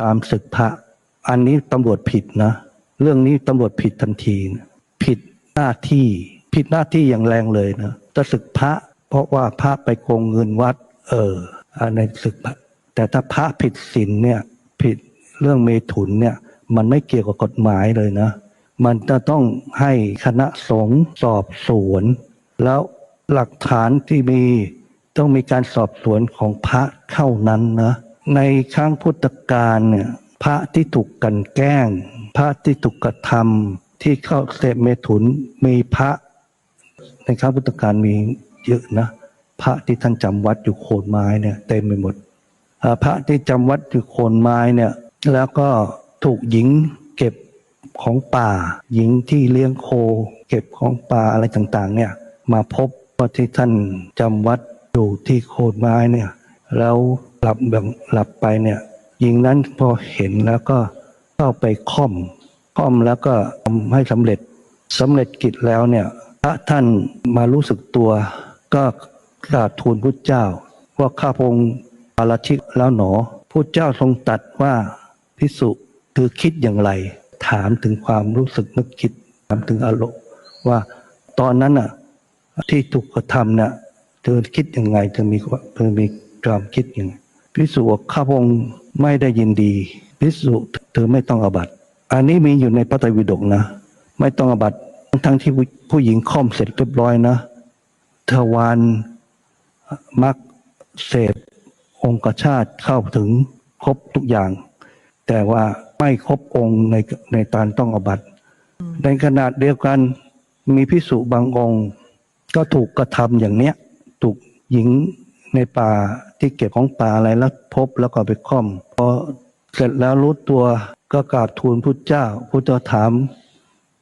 ตามศึกพระ อันนี้ตำรวจผิดนะ เรื่องนี้ตำรวจผิดทันทีนะผิดหน้าที่ ผิดหน้าที่อย่างแรงเลยนะจะศึกพระ เพราะว่าพระไปโกงเงินวัด เอออันในศึกพระแต่ถ้าพระผิดศีลเนี่ย ผิดเรื่องเมถุนเนี่ย มันไม่เกี่ยวกับกฎหมายเลยนะ มันจะต้องให้คณะสงฆ์สอบสวน แล้วหลักฐานที่มีต้องมีการสอบสวนของพระเท่านั้นนะ ในครั้งพุทธกาลเนี่ยพระที่ถูกกันแกล้ง พระที่ถูกกระทำที่เข้าเสพเมถุนมีพระ ในครั้งพุทธกาลมีเยอะนะ พระที่ท่านจำวัดอยู่โคนไม้เนี่ยเต็มไปหมดพระที่จำวัดอยู่โคนไม้เนี่ยแล้วก็ถูกหญิงเก็บของป่า หญิงที่เลี้ยงโค เก็บของป่าอะไรต่างๆเนี่ยมาพบว่าที่ท่านจำวัดอยู่ที่โคนไม้เนี่ยแล้ว หลับแบบหลับไปเนี่ยหญิงนั้นพอเห็นแล้วก็เข้าไปค่อมค่อมแล้วก็ทำให้สำเร็จสำเร็จกิจแล้วเนี่ยพระท่านมารู้สึกตัว ก็กราบทูลพุทธเจ้า ว่าข้าพงค์ปาราชิกแล้วหนอพุทธเจ้าทรงตัดว่าพิสุคือคิดอย่างไร ถามถึงความรู้สึกนึกคิดถามถึงอารมณ์ว่าตอนนั้นน่ะที่ถูกกระทำเนี่ยเธอคิดยังไงเธอมีเธอมีความคิดยังไง พิสุบอกข้าพงค์ไม่ได้ยินดี พิสุเธอไม่ต้องอบัติอันนี้มีอยู่ในพระไตรปิฎกนะ ไม่ต้องอบัติทั้งที่ผู้หญิงค่อมเสร็จเรียบร้อยนะทวารมักเสพองคชาตเข้าถึงครบทุกอย่าง แต่ว่าไม่ครบองค์ในในการต้องอบัติในขณะเดียวกันมีพิสุบางองค์ ก็ถูกกระทำอย่างเนี้ยถูกหญิงในป่า ที่เก็บของป่าอะไรแล้วพบแล้วก็ไปค่อมพอเสร็จแล้วรู้ตัวก็กราบทูลพุทธเจ้าพุทธเจ้าถาม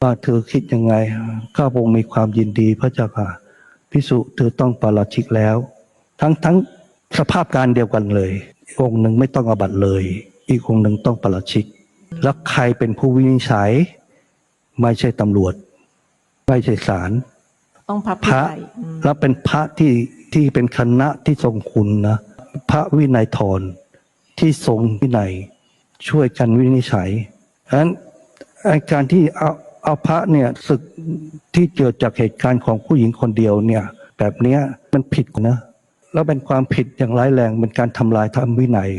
ว่าเธอคิดยังไงข้าพระองค์มีความยินดีพระเจ้าค่ะพิสุเธอต้องปาราชิกแล้ว ทั้งทั้งสภาพการเดียวกันเลยอีกองค์หนึ่งไม่ต้องอาบัตเลย อีกองค์หนึ่งต้องปาราชิก แล้วใครเป็นผู้วินิจฉัย ไม่ใช่ตำรวจ ไม่ใช่ศาลต้องพับพระใส่อืมแล้วเป็นพระที่ที่เป็นคณะที่ทรงคุณนะ พระวินัยทรที่ทรงวินัย ช่วยกันวินิจฉัยฉะนั้นอาการที่เอาเอาพระเนี่ยศึกที่เกิดจากเหตุการณ์ของผู้หญิงคนเดียวเนี่ย แบบเนี้ยมันผิดนะแล้วเป็นความผิดอย่างร้ายแรงเป็นการทำลายธรรมวินัย